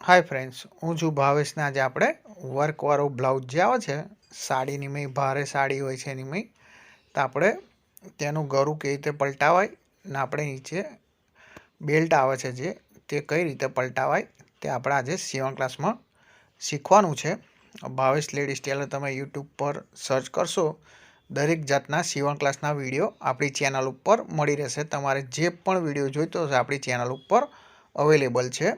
Hi friends હું છું ભાવેશને આજે આપણે વર્કવાળો બ્લાઉઝ જે આવે છે, સાડીની મેં, ભારે સાડી હોય છે એની મેં, તો આપણે તેનું ગરું કેવી રીતે પલટાવાય ને આપણે નીચે બેલ્ટ આવે છે જે, તે કઈ રીતે પલટાવાય તે આપણે આજે સીવણ ક્લાસમાં શીખવાનું છે. ભાવેશ લેડીઝ ટેલર તમે યુટ્યુબ પર સર્ચ કરશો, દરેક જાતના સીવણ ક્લાસના વીડિયો આપણી ચેનલ ઉપર મળી રહેશે. તમારે જે પણ વીડિયો જોઈતો હશે આપણી ચેનલ ઉપર અવેલેબલ છે.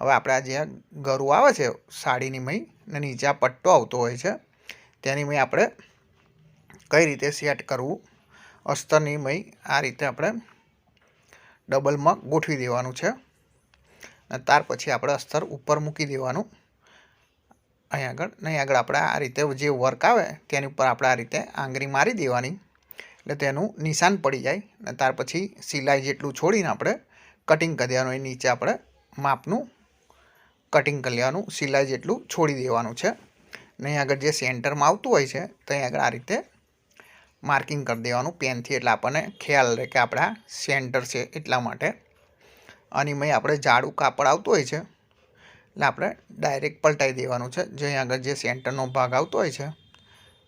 હવે આપણે આ જે ગરું આવે છે, સાડીની મહી, ને નીચે આ પટ્ટો આવતો હોય છે, તેની મહી આપણે કઈ રીતે સેટ કરવું? અસ્તરની મહી આ રીતે આપણે ડબલમાં ગોઠવી દેવાનું છે. અને ત્યાર પછી આપણે અસ્તર ઉપર મૂકી દેવાનું. અહીં આગળ નહીં આગળ આપણે આ રીતે જે વર્ક આવે, તેની ઉપર આપણે આ રીતે આંગળી મારી દેવાની. એટલે તેનું નિશાન પડી જાય. અને ત્યાર પછી સિલાઈ જેટલું છોડીને આપણે કટિંગ કરી દેવાનું. એ નીચે આપણે માપનું કટિંગ કરી લેવાનું સિલાઈ જેટલું છોડી દેવાનું છે. ને અહીં આગળ જે સેન્ટરમાં આવતું હોય છે, તો અહીં આગળ આ રીતે માર્કિંગ કરી દેવાનું પેનથી. એટલે આપણને ખ્યાલ રહે કે આપણા સેન્ટર છે એટલા માટે. અને મેં આપણે જાડું કાપડ આવતું હોય છે, એટલે આપણે ડાયરેક્ટ પલટાઈ દેવાનું છે. જે આગળ જે સેન્ટરનો ભાગ આવતો હોય છે,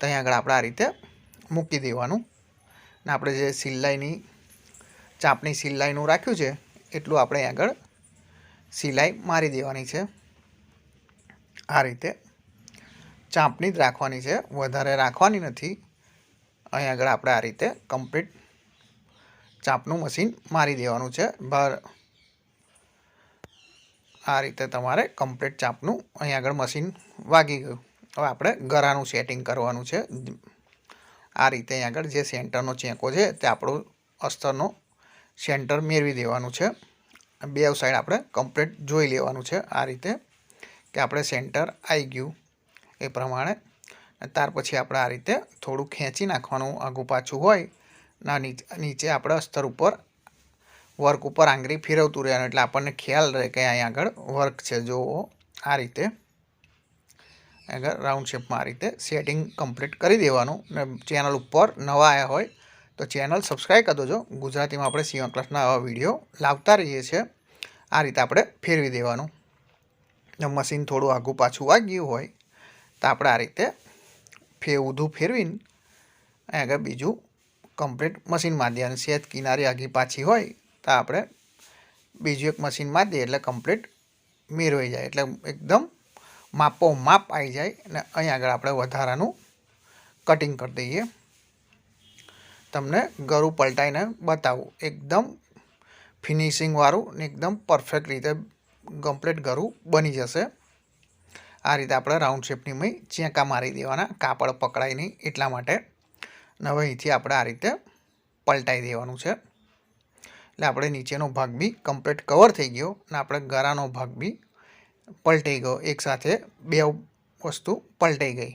તો અહીં આગળ આપણે આ રીતે મૂકી દેવાનું. ને આપણે જે સિલાઈની, ચાપની સિલાઈનું રાખ્યું છે, એટલું આપણે આગળ સિલાઈ મારી દેવાની છે. આ રીતે ચાંપની જ રાખવાની છે. વધારે રાખવાની નથી. અહીં આગળ આપણે આ રીતે કમ્પ્લીટ ચાંપનું મશીન મારી દેવાનું છે. બહાર આ રીતે તમારે કમ્પ્લીટ ચાંપનું અહીં આગળ મશીન વાગી ગયું. હવે આપણે ગરાનું સેટિંગ કરવાનું છે. આ રીતે અહીં આગળ જે સેન્ટરનો ચેકો છે તે આપણો અસ્તરનો સેન્ટર મેળવી દેવાનું છે. બે સાઈડ આપણે કમ્પ્લીટ જોઈ લેવાનું છે આ રીતે કે આપણે સેન્ટર આવી ગયું એ પ્રમાણે. ત્યાર પછી આપણે આ રીતે થોડું ખેંચી નાખવાનું આગું પાછું હોય. ના, નીચે આપણે અસ્તર ઉપર વર્ક ઉપર આંગળી ફેરવતું રહેવાનું. એટલે આપણને ખ્યાલ રહે કે અહીંયા આગળ વર્ક છે. જો આ રીતે. આગળ રાઉન્ડ શેપમાં આ રીતે સેટિંગ કમ્પ્લીટ કરી દેવાનું. ને ચેનલ ઉપર નવા આવ્યા હોય તો ચેનલ સબસ્ક્રાઈબ કરી દેજો. ગુજરાતીમાં આપણે સીવણ ક્લાસના આવા વીડિયો લાવતા રહીએ છીએ. આ રીતે આપણે ફેરવી દેવાનું. મશીન થોડું આઘું પાછું વાગ્યું હોય, તો આપણે આ રીતે ફે ઉધું ફેરવીને આગળ બીજું કમ્પ્લીટ મશીન મારી અને સેજ કિનારી આગી પાછી હોય, તો આપણે બીજું એક મશીન દઈએ એટલે કમ્પ્લીટ મેળવાઈ જાય. એટલે એકદમ માપો માપ આવી જાય. અને અહીં આગળ આપણે વધારાનું કટિંગ કરી દઈએ. તમને ગરું પલટાઈને બતાવું. એકદમ ફિનિશિંગવાળું ને એકદમ પરફેક્ટ રીતે કમ્પ્લીટ ગરું બની જશે. આ રીતે આપણે રાઉન્ડ શેપની મય ચેંકા મારી દેવાના, કાપડ પકડાય નહીં એટલા માટે. હવે અહીંથી આપણે આ રીતે પલટાઈ દેવાનું છે. એટલે આપણે નીચેનો ભાગ બી કમ્પ્લીટ કવર થઈ ગયો અને આપણે ગરાનો ભાગ બી પલટાઈ ગયો. એકસાથે બે વસ્તુ પલટાઈ ગઈ.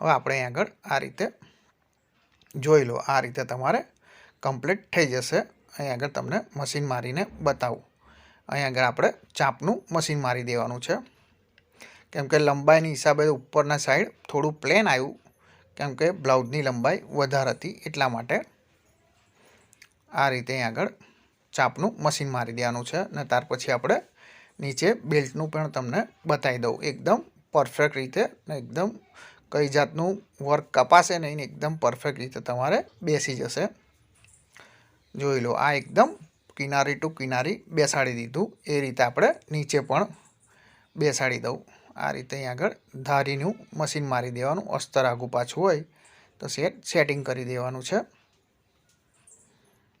હવે આપણે આગળ આ રીતે જોઈ લો, આ રીતે તમારે કમ્પ્લીટ થઈ જશે. અહીં આગળ તમને મશીન મારીને બતાવું. અહીં આગળ આપણે ચાપનું મશીન મારી દેવાનું છે. કેમ કે લંબાઈની હિસાબે ઉપરના સાઈડ થોડું પ્લેન આવ્યું. કેમ કે બ્લાઉઝની લંબાઈ વધારે હતી, એટલા માટે આ રીતે અહીં આગળ ચાપનું મશીન મારી દેવાનું છે. અને ત્યાર પછી આપણે નીચે બેલ્ટનું પણ તમને બતાવી દઉં. એકદમ પરફેક્ટ રીતે એકદમ કઈ જાતનું વર્ક કપાશે નહીં એકદમ પરફેક્ટ રીતે તમારે બેસી જશે. જોઈ લો, આ એકદમ કિનારી ટુ કિનારી બેસાડી દીધું. એ રીતે આપણે નીચે પણ બેસાડી દઉં. આ રીતે અહીં આગળ ધારીનું મશીન મારી દેવાનું. અસ્તર આગું પાછું હોય તો સેટ સેટિંગ કરી દેવાનું છે.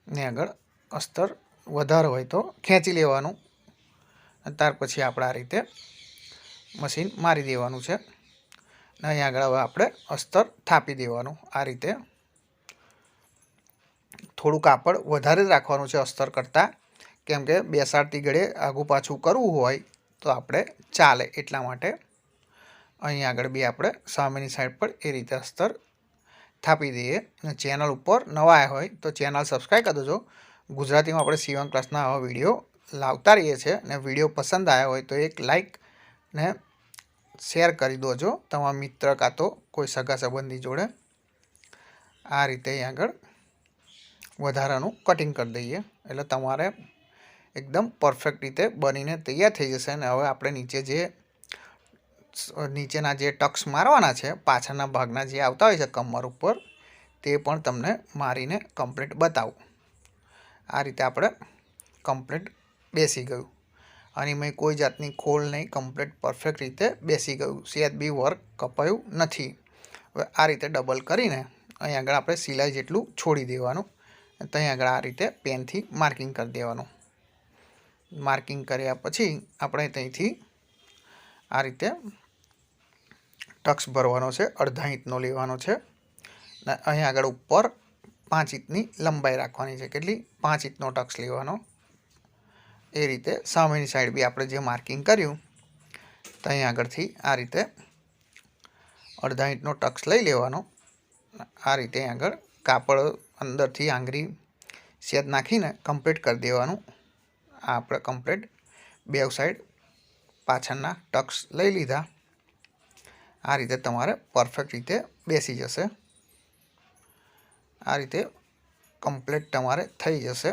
ને આગળ અસ્તર વધારે હોય તો ખેંચી લેવાનું. ત્યાર પછી આપણે આ રીતે મશીન મારી દેવાનું છે. અહીં આગળ હવે આપણે અસ્તર થાપી દેવાનું આ રીતે. થોડું કાપડ વધારે જ રાખવાનું છે અસ્તર કરતાં. કેમ કે બેસાડતી ઘડે આગું પાછું કરવું હોય તો આપણે ચાલે એટલા માટે. અહીં આગળ બી આપણે સામેની સાઈડ પર એ રીતે અસ્તર થાપી દઈએ. અને ચેનલ ઉપર નવા હોય તો ચેનલ સબસ્ક્રાઈબ કરી દેજો. ગુજરાતીમાં આપણે સીવન ક્લાસના આવા વીડિયો લાવતા રહીએ છીએ. અને વીડિયો પસંદ આવ્યા હોય તો એક લાઈક ને શેર કરી દોજો તમારા મિત્ર કાં તો કોઈ સગા સંબંધી જોડે. આ રીતે આગળ વધારાનું કટિંગ કરી દઈએ. એટલે તમારે એકદમ પરફેક્ટ રીતે બનીને તૈયાર થઈ જશે અને હવે આપણે નીચે જે નીચેના જે ટક્સ મારવાના છે, પાછળના ભાગના જે આવતા હોય છે કમર ઉપર, તે પણ તમને મારીને કમ્પ્લીટ બતાવું. આ રીતે આપણે કમ્પ્લીટ બેસી ગયું. અને મેં કોઈ જાતની ખોલ નહીં કમ્પ્લીટ પરફેક્ટ રીતે બેસી ગયું. સેજ બી વર્ક કપાયું નથી. હવે આ રીતે ડબલ કરીને અહીં આગળ આપણે સિલાઈ જેટલું છોડી દેવાનું. ત્યાં આગળ આ રીતે પેનથી માર્કિંગ કરી દેવાનું. માર્કિંગ કર્યા પછી આપણે ત્યાંથી આ રીતે ટક્સ ભરવાનો છે, અડધા ઇંચનો લેવાનો છે. ને અહીં આગળ ઉપર પાંચ ઇંચની લંબાઈ રાખવાની છે. કેટલી? પાંચ ઇંચનો ટક્સ લેવાનો. એ રીતે સામેની સાઈડ બી આપણે જે માર્કિંગ કર્યું, તો અહીં આગળથી આ રીતે અડધા ઇંચનો ટક્સ લઈ લેવાનો. આ રીતે આગળ કાપડ અંદરથી આંગળી સેદ નાખીને કમ્પ્લીટ કરી દેવાનું. આ આપણે કમ્પ્લીટ બેવ સાઈડ પાછળના ટક્સ લઈ લીધા. આ રીતે તમારે પરફેક્ટ રીતે બેસી જશે. આ રીતે કમ્પ્લીટ તમારે થઈ જશે.